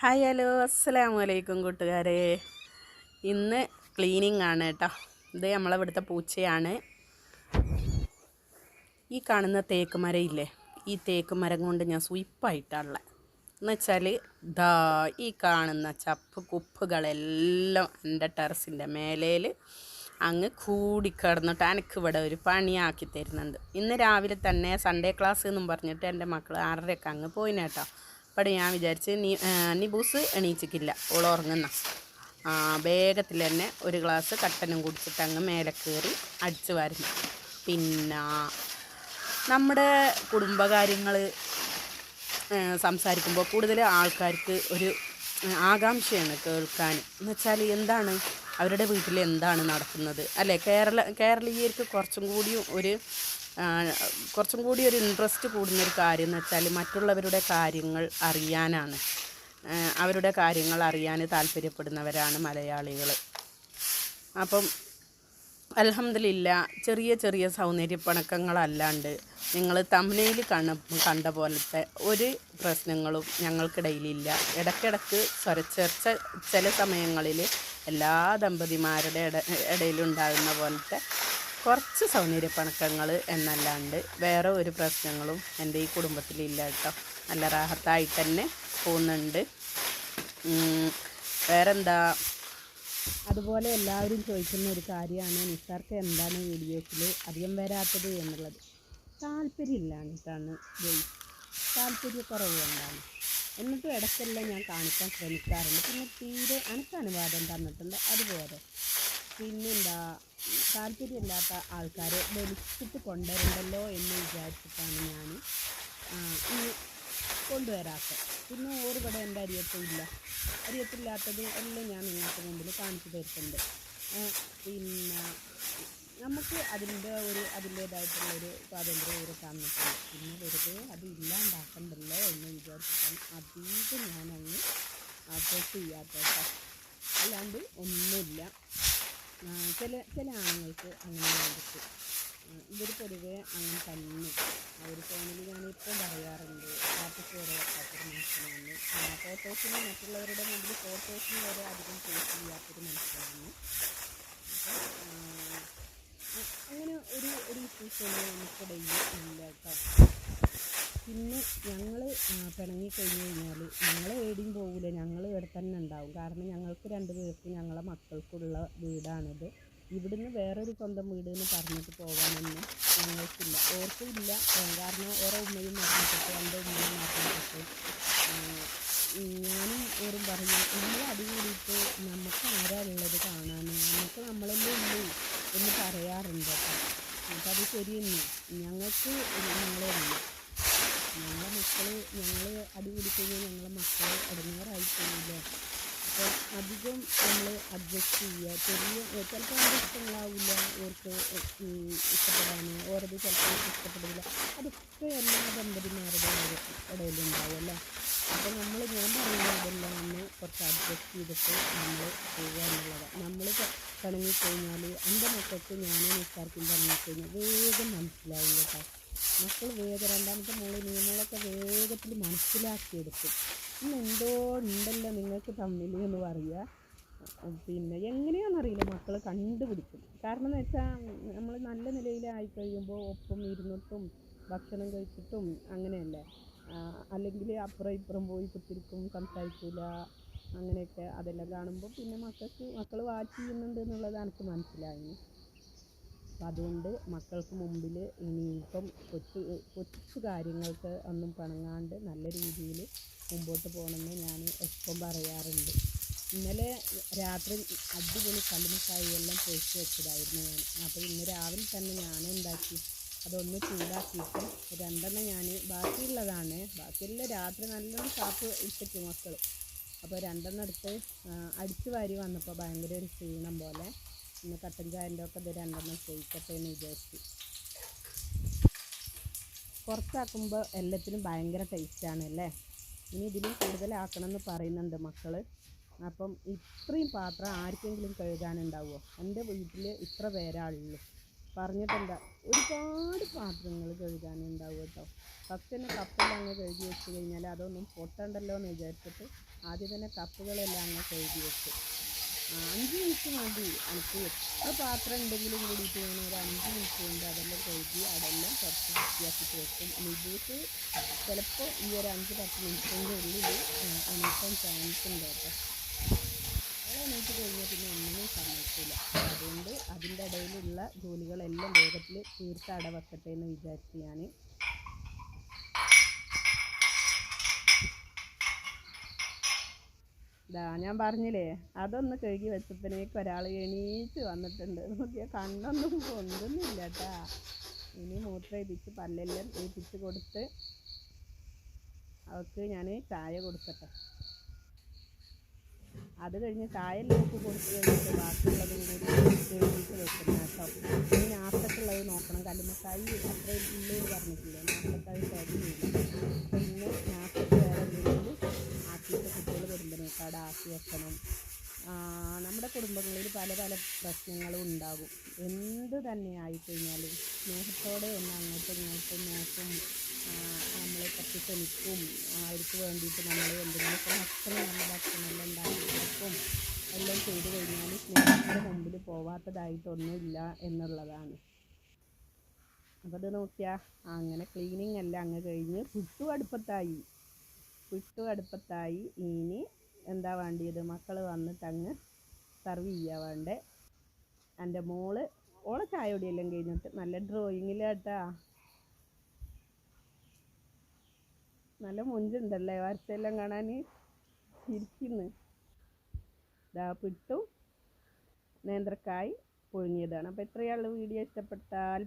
Hi hello. അസ്സലാമു അലൈക്കും കൂട്ടുകാരെ. ഇന്ന് ക്ലീനിങ് ആണ് കേട്ടോ. ഇത് നമ്മളെ ഇവിടുത്തെ പൂച്ചയാണ്. ഈ കാണുന്ന തേക്ക് മരം ഇല്ലേ ഈ തേക്ക് മരം കൊണ്ട് ഞാൻ സ്വീപ്പായിട്ടുള്ള എന്ന് വെച്ചാൽ ദാ ഈ കാണുന്ന ചപ്പ് കുപ്പുകളെല്ലാം എന്റെ ടെറസിന്റെ മേലേൽ അങ്ങ് കൂടിക്കിടന്നിട്ട് എനിക്ക് ഇവിടെ ഒരു പണിയാക്കി തരുന്നുണ്ട്. ഇന്ന് രാവിലെ തന്നെ സൺഡേ ക്ലാസ് എന്നും പറഞ്ഞിട്ട് എന്റെ മക്കൾ ആറരയൊക്കെ അങ്ങ് പോയിന് കേട്ടോ. അപ്പോൾ ഞാൻ വിചാരിച്ച് നീ നിബൂസ് എണീച്ചിക്കില്ല ഓൾ ഉറങ്ങുന്ന. വേഗത്തിൽ തന്നെ ഒരു ഗ്ലാസ് കട്ടനും കുടിച്ചിട്ട് അങ്ങ് മേലെ കയറി അടിച്ചു വരുന്നു. പിന്നെ നമ്മുടെ കുടുംബകാര്യങ്ങൾ സംസാരിക്കുമ്പോൾ കൂടുതൽ ആൾക്കാർക്ക് ഒരു ആകാംക്ഷയാണ് കേൾക്കാൻ എന്ന് വെച്ചാൽ എന്താണ്? അവരുടെ വീട്ടിൽ എന്താണ് നടക്കുന്നത്? അല്ലേ? കേരള കേരളീയർക്ക് കുറച്ചും കൂടി ഒരു കുറച്ചും കൂടി ഒരു ഇൻട്രസ്റ്റ് കൂടുന്നൊരു കാര്യം എന്ന് വെച്ചാൽ മറ്റുള്ളവരുടെ കാര്യങ്ങൾ അറിയാനാണ്. അവരുടെ കാര്യങ്ങൾ അറിയാൻ താല്പര്യപ്പെടുന്നവരാണ് മലയാളികൾ. അപ്പം അലഹമില്ല ചെറിയ ചെറിയ സൗന്ദര്യപ്പണക്കങ്ങളല്ലാണ്ട് നിങ്ങൾ തമിഴിൽ കണ്ണ കണ്ട പോലത്തെ ഒരു പ്രശ്നങ്ങളും ഞങ്ങൾക്കിടയിലില്ല. ഇടയ്ക്കിടയ്ക്ക് സ്വരച്ചേർച്ച ചില സമയങ്ങളിൽ എല്ലാ ദമ്പതിമാരുടെ ഇട ഇടയിലുണ്ടാകുന്ന പോലത്തെ കുറച്ച് സൗന്ദര്യപ്പണക്കങ്ങൾ എന്നല്ലാണ്ട് വേറെ ഒരു പ്രശ്നങ്ങളും എന്റെ ഈ കുടുംബത്തിലില്ല കേട്ടോ. നല്ല റാഹത്തായിട്ട് തന്നെ പോകുന്നുണ്ട്. വേറെന്താ? അതുപോലെ എല്ലാവരും ചോദിക്കുന്ന ഒരു കാര്യമാണ് നിസാർക്ക് എന്താണ് വീഡിയോസിൽ അധികം വരാത്തത് എന്നുള്ളത്? താല്പര്യമില്ലാഞ്ഞിട്ടാണ് ഗെയ് താല്പര്യക്കുറവ് കൊണ്ടാണ് എന്നിട്ടും ഇടയ്ക്കെല്ലാം ഞാൻ കാണിക്കാൻ ശ്രമിക്കാറുണ്ട്. പിന്നെ തീരെ എനിക്ക് അനുവാദം തന്നിട്ടുണ്ട്. അതുപോലെ പിന്നെന്താ താല്പര്യമില്ലാത്ത ആൾക്കാരെ വലിച്ചിട്ട് കൊണ്ടുവരണ്ടല്ലോ എന്ന് വിചാരിച്ചിട്ടാണ് ഞാൻ ഇനി കൊണ്ടുവരാത്തത്. പിന്നെ ഓറ് ഇവിടെ എന്റെ അരിയത്തില്ല അരിയത്തില്ലാത്തത് എല്ലാം ഞാൻ നിങ്ങൾക്ക് മുമ്പിൽ കാണിച്ചു തരുന്നുണ്ട്. പിന്നെ നമുക്ക് അതിന്റെ ഒരു അതിന്റേതായിട്ടുള്ളൊരു സ്വാതന്ത്ര്യം ഒരു തന്നിട്ടുണ്ട്. പിന്നെ വെറുതെ അത് ഇല്ലാണ്ടാക്കണ്ടല്ലോ എന്ന് വിചാരിച്ചിട്ടാണ് അധികം ഞാനങ്ങ് അപ്പോസ് ചെയ്യാത്ത അല്ലാണ്ട് ഒന്നുമില്ല. ചില ചില ആണുങ്ങൾക്ക് അങ്ങനെ ആയിരിക്കും ഇവർ പൊതുവെ അങ്ങനെ തന്നെ. അവർ ഫോണിൽ ഞാനിപ്പോൾ പറയാറുണ്ട് സ്റ്റാറ്റസ് വരെ വെക്കാത്തൊരു മനുഷ്യനാണ് ഫോട്ടോസിന് മറ്റുള്ളവരുടെ മുമ്പിൽ ഫോട്ടോസിന് വരെ അധികം ചെയ്യാത്തൊരു മനുഷ്യനാണ് അപ്പം ആ, അ- അങ്ങനെ ഒരു ഒരു ഇഷ്യൂസ് ഒന്നും നമുക്കിടയിൽ ഇല്ല കേട്ടോ പിന്നെ ഞങ്ങൾ പിണങ്ങി കഴിഞ്ഞ് കഴിഞ്ഞാൽ ഞങ്ങൾ എവിടെയും പോകില്ല ഞങ്ങൾ ഇവിടെ തന്നെ ഉണ്ടാവും. കാരണം ഞങ്ങൾക്ക് രണ്ട് പേർക്ക് ഞങ്ങളെ മക്കൾക്കുള്ള വീടാണിത്. ഇവിടുന്ന് വേറൊരു സ്വന്തം വീട് എന്ന് പറഞ്ഞിട്ട് പോകാനൊന്നും ഞങ്ങൾക്കില്ല. ഓർക്കും ഇല്ല. കാരണം ഓരോ ഉമ്മയും മറന്നിട്ട് എന്റെ ഉമ്മയും മറന്നിട്ട് ഞാനും ഓരും പറഞ്ഞു നമ്മൾ അടികൂടിയിട്ട് നമുക്ക് ആരാ ഉള്ളത് കാണാൻ നമുക്ക് നമ്മളല്ലേ ഉള്ളൂ എന്ന് പറയാറുണ്ട് കേട്ടോ. അത് ശരിയെന്നെ. ഞങ്ങൾക്ക് ഞങ്ങളെ ഉള്ളൂ ഞങ്ങളെ മക്കൾ ഞങ്ങൾ അടികൂടി കഴിഞ്ഞാൽ ഞങ്ങളെ മക്കൾ ഇടങ്ങേറായി പോയില്ലേ അപ്പോൾ അധികം നമ്മൾ അഡ്ജസ്റ്റ് ചെയ്യുക ചെറിയ ചിലപ്പോൾ അവരുടെ ഇഷ്ടങ്ങളാവില്ല. ഓർക്ക് ഇഷ്ടപ്പെടാനോ. ഓരത് ചിലപ്പോൾ ഇഷ്ടപ്പെടില്ല അതൊക്കെ എല്ലാ ദമ്പതിമാരുടെ ഇടയിലുണ്ടാവും അല്ലേ? അപ്പോൾ നമ്മൾ ഞാൻ പറയുന്നതെല്ലാം ഒന്ന് കുറച്ച് അഡ്ജസ്റ്റ് ചെയ്തിട്ട് നമ്മൾ പോകുക എന്നുള്ളതാണ് നമ്മൾ പിണങ്ങിക്കഴിഞ്ഞാൽ എന്റെ മക്കൾക്ക് ഞാൻ നിസ്സാർക്കും പറഞ്ഞുകഴിഞ്ഞാൽ വേഗം മനസ്സിലാവും കേട്ടോ. മക്കൾ വേഗം രണ്ടാമത്തെ മോൾ നിയമങ്ങളൊക്കെ വേഗത്തിൽ മനസ്സിലാക്കിയെടുക്കും. ഇന്ന് എന്തോ ഉണ്ടല്ലോ നിങ്ങൾക്ക് തമ്മിൽ എന്ന് പറയുക. പിന്നെ എങ്ങനെയാണെന്നറിയില്ല മക്കൾ കണ്ടുപിടിക്കും. കാരണം എന്ന് വെച്ചാൽ നമ്മൾ നല്ല നിലയിലായി കഴിയുമ്പോൾ ഒപ്പം ഇരുന്നിട്ടും ഭക്ഷണം കഴിച്ചിട്ടും അങ്ങനെയല്ലേ? അല്ലെങ്കിൽ അപ്പുറം ഇപ്പുറം പോയി കുത്തിരിക്കും സംസാരിക്കില്ല അങ്ങനെയൊക്കെ അതെല്ലാം കാണുമ്പോൾ പിന്നെ മക്കൾക്ക് മക്കൾ വാച്ച് ചെയ്യുന്നുണ്ട് എന്നുള്ളത് എനിക്ക് മനസ്സിലായി അപ്പം അതുകൊണ്ട് മക്കൾക്ക് മുമ്പിൽ ഇനിയിപ്പം കൊച്ചു കൊച്ചു കാര്യങ്ങൾക്ക് ഒന്നും പിണങ്ങാണ്ട് നല്ല രീതിയിൽ മുമ്പോട്ട് പോകണമെന്ന് ഞാൻ എപ്പം പറയാറുണ്ട്. ഇന്നലെ രാത്രി അടിപൊളി കല്ലുമക്കായി എല്ലാം പൊഴിച്ച് വെച്ചതായിരുന്നു ഞാൻ. അപ്പോൾ ഇന്ന് രാവിലെ തന്നെ ഞാൻ ഉണ്ടാക്കി. അതൊന്ന് ചൂടാക്കിയിട്ട് രണ്ടെണ്ണം ഞാൻ ബാക്കിയുള്ളതാണ്. ബാക്കിയുള്ള രാത്രി നല്ലോണം കാപ്പ് ഇട്ടിട്ട് മക്കൾ അപ്പോൾ രണ്ടെണ്ണം എടുത്ത് അടിച്ച് വാരി വന്നപ്പോൾ ഭയങ്കര ഒരു ക്ഷീണം പോലെ. ഇന്ന് കട്ടൻ ചായന്റെ ഒക്കെ ഇത് രണ്ടെണ്ണം ചെയ്യിക്കട്ടെ എന്ന് വിചാരിച്ചു. കുറച്ചാക്കുമ്പോൾ എല്ലാത്തിനും ഭയങ്കര ടേസ്റ്റാണ് അല്ലേ? ഇനി ഇതിലും കൂടുതലാക്കണം എന്ന് പറയുന്നുണ്ട് മക്കൾ അപ്പം ഇത്രയും പാത്രം ആർക്കെങ്കിലും കഴുകാനുണ്ടാവുമോ? എന്റെ വീട്ടിൽ ഇത്ര പേരാളുള്ളൂ പറഞ്ഞിട്ടെന്താ ഒരുപാട് പാത്രങ്ങൾ കഴുകാനുണ്ടാവും കേട്ടോ. ഫസ്റ്റ് തന്നെ കപ്പെല്ലാം അങ്ങ് കഴുകി വെച്ച് കഴിഞ്ഞാൽ അതൊന്നും പൊട്ടണ്ടല്ലോ എന്ന് വിചാരിച്ചിട്ട് ആദ്യം തന്നെ കപ്പുകളെല്ലാം അങ്ങ് കഴുകി വെച്ചു. അഞ്ച് മിനിറ്റ് മതി എനിക്ക് എത്ര പാത്രം ഉണ്ടെങ്കിലും കൂടിയിട്ട് ഞാൻ ഒരു അഞ്ച് മിനിറ്റ് കൊണ്ട് അതെല്ലാം കഴുകി അതെല്ലാം കുറച്ച് വൃത്തിയാക്കിയിട്ട് വെക്കും. നിബൂസ് ചിലപ്പോൾ ഈ ഒരു അഞ്ച് പത്ത് മിനിറ്റിന്റെ ഉള്ളിൽ എണീക്കാൻ ചാൻസ് ഉണ്ട് കേട്ടോ. എണീറ്റ് കഴിഞ്ഞാൽ പിന്നെ ഒന്നിനും സമ്മതിക്കില്ല അതുകൊണ്ട് അതിന്റെ ഇടയിലുള്ള ജോലികളെല്ലാം വേഗത്തിൽ തീർത്ത് അട വെക്കട്ടെ എന്ന് വിചാരിച്ച് ഞാൻ ഇതാ ഞാൻ പറഞ്ഞില്ലേ അതൊന്ന് കഴുകി വെച്ചപ്പോഴേക്ക് ഒരാൾ എണീറ്റ് വന്നിട്ടുണ്ട്. നോക്കിയാൽ കണ്ണൊന്നും പൊന്തുന്നില്ല കേട്ടാ ഇനി മൂത്രം ഇടിച്ച് പല്ലെല്ലാം ഏൽപ്പിച്ച് കൊടുത്ത് അവൾക്ക് ഞാൻ ചായ കൊടുക്കട്ടെ. അത് കഴിഞ്ഞ് ചായ കൊടുത്തു കഴിഞ്ഞിട്ട് ബാക്കിയുള്ളതും കൂടി വെക്കുന്ന കേട്ടോ. ഇനി ആർത്തക്കുള്ളത് നോക്കണം. കല്ലുമ്മക്കായി അത്രയും ഉള്ളൂ പറഞ്ഞിട്ടില്ലേ? നാസ്തക്കായി തികയില്ല പിന്നെ നാസ്തക്ക് വേറെ എന്തെങ്കിലും ആക്കിയിട്ട് കുട്ടികൾ വരുമ്പോഴേക്കാട് ആക്കി വെക്കണം. നമ്മുടെ കുടുംബങ്ങളിൽ പല പല പ്രശ്നങ്ങളും ഉണ്ടാകും. എന്ത് തന്നെ ആയിക്കഴിഞ്ഞാലും സ്നേഹത്തോടെ ഒന്ന് അങ്ങോട്ടും ഇങ്ങോട്ടും നോക്കും. നമ്മളെ പറ്റി ക്ഷണിക്കും അവർക്ക് വേണ്ടിയിട്ട് നമ്മൾ എന്തെങ്കിലുമൊക്കെ ഭക്ഷണം നല്ല ഭക്ഷണമെല്ലാം ഉണ്ടാക്കി കൊടുക്കും എല്ലാം ചെയ്ത് കഴിഞ്ഞാൽ സ്നേഹത്തിന്റെ മുമ്പിൽ എന്നുള്ളതാണ്. അപ്പോൾ അത് നോക്കിയാൽ അങ്ങനെ ക്ലീനിങ് എല്ലാം അങ്ങ് കഴിഞ്ഞ് പുട്ടു അടുപ്പത്തായി. പുട്ടു അടുപ്പത്തായി ഇനി എന്താ വേണ്ടിയത്? മക്കൾ വന്നിട്ട് അങ്ങ് സർവ് ചെയ്യാൻ വേണ്ടേ. എന്റെ മോൾ ഓളെ ചായ കുടിയെല്ലാം കഴിഞ്ഞിട്ട് നല്ല ഡ്രോയിങ്ങിലാട്ടാ നല്ല മുഞ്ചുണ്ടല്ലേ? വരച്ചെല്ലാം കാണാൻ ചിരിക്കുന്നു ഇതാ പിട്ടും നേന്ത്രക്കായ് പുഴുങ്ങിയതാണ്. അപ്പോൾ ഇത്രയുള്ള വീഡിയോ ഇഷ്ടപ്പെട്ടാൽ